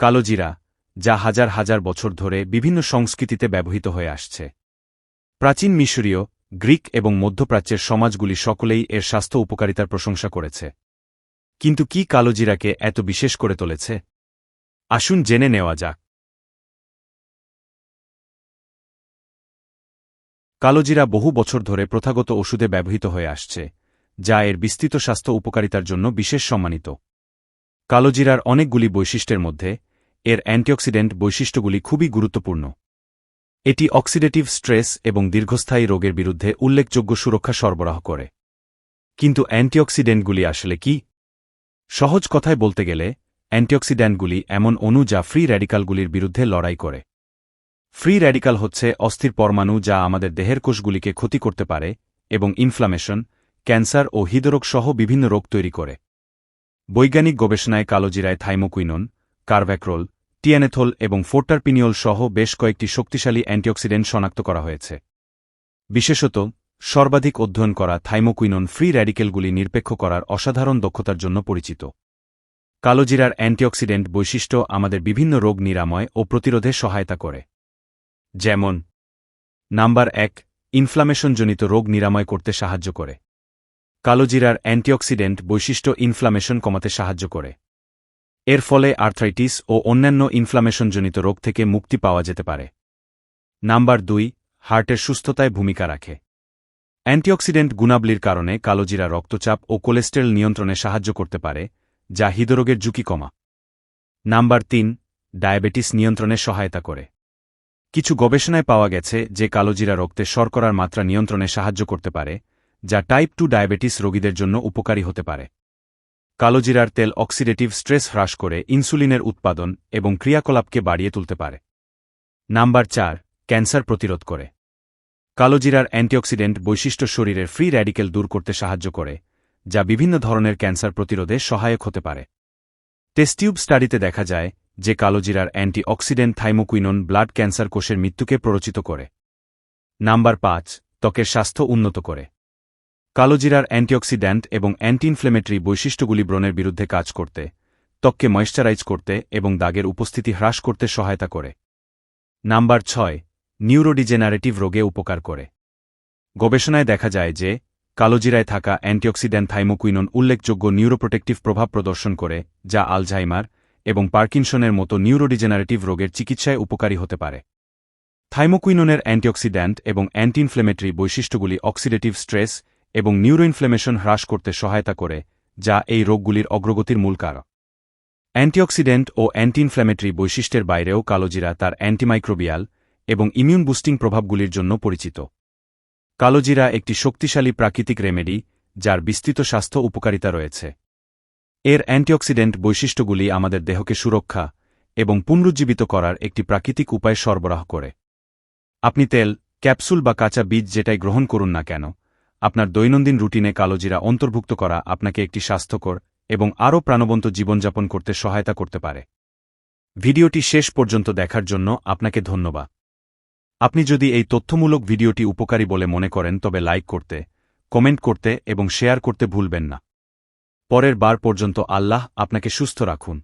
কালোজিরা, যা হাজার হাজার বছর ধরে বিভিন্ন সংস্কৃতিতে ব্যবহৃত হয়ে আসছে। প্রাচীন মিশরীয়, গ্রিক এবং মধ্যপ্রাচ্যের সমাজগুলি সকলেই এর স্বাস্থ্য উপকারিতার প্রশংসা করেছে। কিন্তু কি কালোজিরাকে এত বিশেষ করে তুলেছে? আসুন জেনে নেওয়া যাক। কালোজিরা বহু বছর ধরে প্রথাগত ওষুধে ব্যবহৃত হয়ে আসছে, যা এর বিস্তৃত স্বাস্থ্য উপকারিতার জন্য বিশেষ সম্মানিত। কালোজিরার অনেকগুলি বৈশিষ্ট্যের মধ্যে এর অ্যান্টিঅক্সিডেন্ট বৈশিষ্ট্যগুলি খুবই গুরুত্বপূর্ণ। এটি অক্সিডেটিভ স্ট্রেস এবং দীর্ঘস্থায়ী রোগের বিরুদ্ধে উল্লেখযোগ্য সুরক্ষা সরবরাহ করে। কিন্তু অ্যান্টিঅক্সিডেন্টগুলি আসলে কি? সহজ কথায় বলতে গেলে, অ্যান্টিঅক্সিডেন্টগুলি এমন অণু যা ফ্রি র্যাডিকালগুলির বিরুদ্ধে লড়াই করে। ফ্রি র্যাডিকাল হচ্ছে অস্থির পরমাণু যা আমাদের দেহের কোষগুলিকে ক্ষতি করতে পারে এবং ইনফ্লামেশন ক্যান্সার ও হৃদরোগ সহ বিভিন্ন রোগ তৈরি করে। বৈজ্ঞানিক গবেষণায় কালোজিরায় থাইমোকুইনন কার্ভ্যাক্রোল টিয়ানেথল এবং ফোর্টারপিনিওল সহ বেশ কয়েকটি শক্তিশালী অ্যান্টিঅক্সিডেন্ট শনাক্ত করা হয়েছে। বিশেষত, সর্বাধিক অধ্যয়ন করা থাইমোকুইনন ফ্রি র্যাডিকেলগুলি নিরপেক্ষ করার অসাধারণ দক্ষতার জন্য পরিচিত। কালোজিরার অ্যান্টিঅক্সিডেন্ট বৈশিষ্ট্য আমাদের বিভিন্ন রোগ নিরাময় ও প্রতিরোধে সহায়তা করে। যেমন, নাম্বার এক, ইনফ্লামেশনজনিত রোগ নিরাময় করতে সাহায্য করে। কালোজিরার অ্যান্টিঅক্সিডেন্ট বৈশিষ্ট্য ইনফ্লামেশন কমাতে সাহায্য করে। এর ফলে আর্থ্রাইটিস ও অন্যান্য ইনফ্লামেশনজনিত রোগ থেকে মুক্তি পাওয়া যেতে পারে। নাম্বার দুই, হার্টের সুস্থতায় ভূমিকা রাখে। অ্যান্টিঅক্সিডেন্ট গুণাবলীর কারণে কালোজিরা রক্তচাপ ও কোলেস্টেরল নিয়ন্ত্রণে সাহায্য করতে পারে, যা হৃদরোগের ঝুঁকি কমা। নাম্বার তিন, ডায়াবেটিস নিয়ন্ত্রণে সহায়তা করে। কিছু গবেষণায় পাওয়া গেছে যে কালোজিরা রক্তে শর্করার মাত্রা নিয়ন্ত্রণে সাহায্য করতে পারে, যা টাইপ টু ডায়াবেটিস রোগীদের জন্য উপকারী হতে পারে। কালোজিরার তেল অক্সিডেটিভ স্ট্রেস হ্রাস করে ইনসুলিনের উৎপাদন এবং ক্রিয়াকলাপকে বাড়িয়ে তুলতে পারে। নাম্বার চার, ক্যান্সার প্রতিরোধ করে। কালোজিরার অ্যান্টিঅক্সিডেন্ট বৈশিষ্ট্য শরীরের ফ্রি র্যাডিকেল দূর করতে সাহায্য করে, যা বিভিন্ন ধরনের ক্যান্সার প্রতিরোধে সহায়ক হতে পারে। টেস্টিউব স্টাডিতে দেখা যায় যে কালোজিরার anti oxidant thymoquinone blood cancer কোষের মৃত্যুকে প্ররোচিত করে। নাম্বার পাঁচ, ত্বকের স্বাস্থ্য উন্নত করে। কালোজিরার অ্যান্টিঅক্সিড্যান্ট এবং অ্যান্টি ইনফ্লেমেটরি বৈশিষ্ট্যগুলি ব্রণের বিরুদ্ধে কাজ করতে, ত্বককে ময়েশ্চারাইজ করতে এবং দাগের উপস্থিতি হ্রাস করতে সহায়তা করে। নাম্বার ছয়, নিউরোডিজেনারেটিভ রোগে উপকার করে। গবেষণায় দেখা যায় যে, কালোজিরায় থাকা অ্যান্টিঅক্সিডেন্ট থাইমোকুইনন উল্লেখযোগ্য নিউরোপ্রোটেক্টিভ প্রভাব প্রদর্শন করে, যা আলঝাইমার এবং পার্কিনসনের মতো নিউরোডিজেনারেটিভ রোগের চিকিৎসায় উপকারী হতে পারে। থাইমোকুইননের অ্যান্টিঅক্সিড্যান্ট এবং অ্যান্টি ইনফ্লেমেটরি বৈশিষ্ট্যগুলি অক্সিডেটিভ স্ট্রেস এবং নিউরোইনফ্লেমেশন হ্রাস করতে সহায়তা করে, যা এই রোগগুলির অগ্রগতির মূল কারণ অ্যান্টিঅক্সিডেন্ট ও অ্যান্টি ইনফ্ল্যামেটরি বৈশিষ্ট্যের বাইরেও কালোজিরা তার অ্যান্টিমাইক্রোবিয়াল এবং ইমিউন বুস্টিং প্রভাবগুলির জন্য পরিচিত। কালোজিরা একটি শক্তিশালী প্রাকৃতিক রেমেডি, যার বিস্তৃত স্বাস্থ্য উপকারিতা রয়েছে। এর অ্যান্টিঅক্সিডেন্ট বৈশিষ্ট্যগুলি আমাদের দেহকে সুরক্ষা এবং পুনরুজ্জীবিত করার একটি প্রাকৃতিক উপায় সরবরাহ করে। আপনি তেল, ক্যাপসুল বা কাঁচা বীজ যেটাই গ্রহণ করুন না কেন আপনার দৈনন্দিন রুটিনে কালোজিরা অন্তর্ভুক্ত করা আপনাকে একটি স্বাস্থ্যকর এবং আরও প্রাণবন্ত জীবনযাপন করতে সহায়তা করতে পারে। ভিডিওটি শেষ পর্যন্ত দেখার জন্য আপনাকে ধন্যবাদ। আপনি যদি এই তথ্যমূলক ভিডিওটি উপকারী বলে মনে করেন, তবে লাইক করতে, কমেন্ট করতে এবং শেয়ার করতে ভুলবেন না। পরের বার পর্যন্ত আল্লাহ আপনাকে সুস্থ রাখুন।